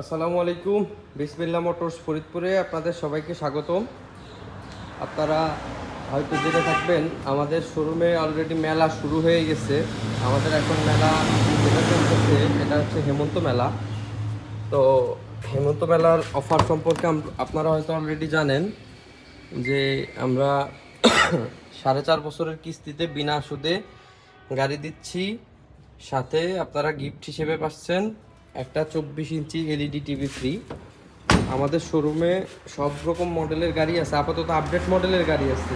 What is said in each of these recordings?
আসসালামু আলাইকুম। বিসমিল্লা মোটরস ফরিদপুরে আপনাদের সবাইকে স্বাগতম। আপনারা হয়তো জেনে থাকবেন, আমাদের শোরুমে অলরেডি মেলা শুরু হয়ে গেছে। আমাদের এখন মেলা যেটা চলতেছে, এটা হচ্ছে হেমন্ত মেলা। তো হেমন্ত মেলার অফার সম্পর্কে আপনারা হয়তো অলরেডি জানেন যে আমরা সাড়ে চার বছরের কিস্তিতে বিনা সুদে গাড়ি দিচ্ছি। সাথে আপনারা গিফট হিসেবে পাচ্ছেন। একটা চব্বিশ ইঞ্চি এলইডি টিভি ফ্রি আমাদের শোরুমে সব রকম মডেলের গাড়ি আছে। আপাতত আপডেট মডেলের গাড়ি আছে।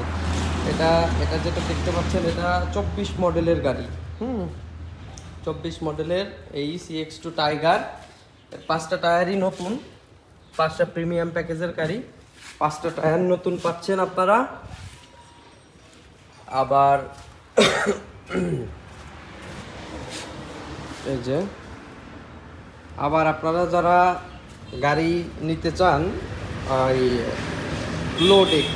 এটা এটা যেটা দেখতে পাচ্ছেন, এটা চব্বিশ মডেলের গাড়ি। হুম? চব্বিশ মডেলের এই সিএক্স টু টাইগার পাঁচটা টায়ারই নতুন। পাঁচটা প্রিমিয়াম প্যাকেজের গাড়ি। পাঁচটা টায়ার নতুন পাচ্ছেন আপনারা। আবার এই যে আবার আপনারা যারা গাড়ি নিতে চান, ওই লোডেক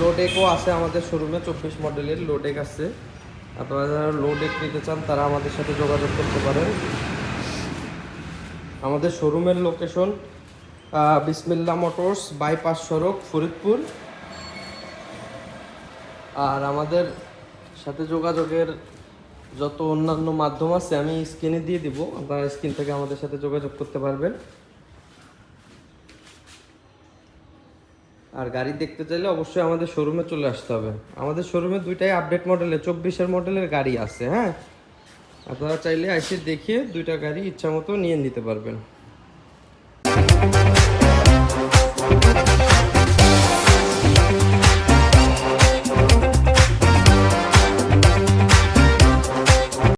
লোডেকও আছে আমাদের শোরুমে, চব্বিশ মডেলের লোডেক আছে। আপনারা যারা লোডেক নিতে চান, তারা আমাদের সাথে যোগাযোগ করতে পারেন। আমাদের শোরুমের লোকেশন বিসমিল্লা মোটরস, বাইপাস সড়ক, ফরিদপুর। আর আমাদের সাথে যোগাযোগের যত অন্যান্য মাধ্যম আছে, আমি স্ক্রিনে দিয়ে দিব। আপনারা স্ক্রিন থেকে আমাদের সাথে যোগাযোগ করতে পারবেন। আর গাড়ি দেখতে চাইলে অবশ্যই আমাদের শোরুমে চলে আসতে হবে। আমাদের শোরুমে দুইটাই আপডেট মডেলের চব্বিশের মডেলের গাড়ি আছে হ্যাঁ? আপনারা চাইলে এসে দেখে দুইটা গাড়ি ইচ্ছা মতো নিয়ে নিতে পারবেন।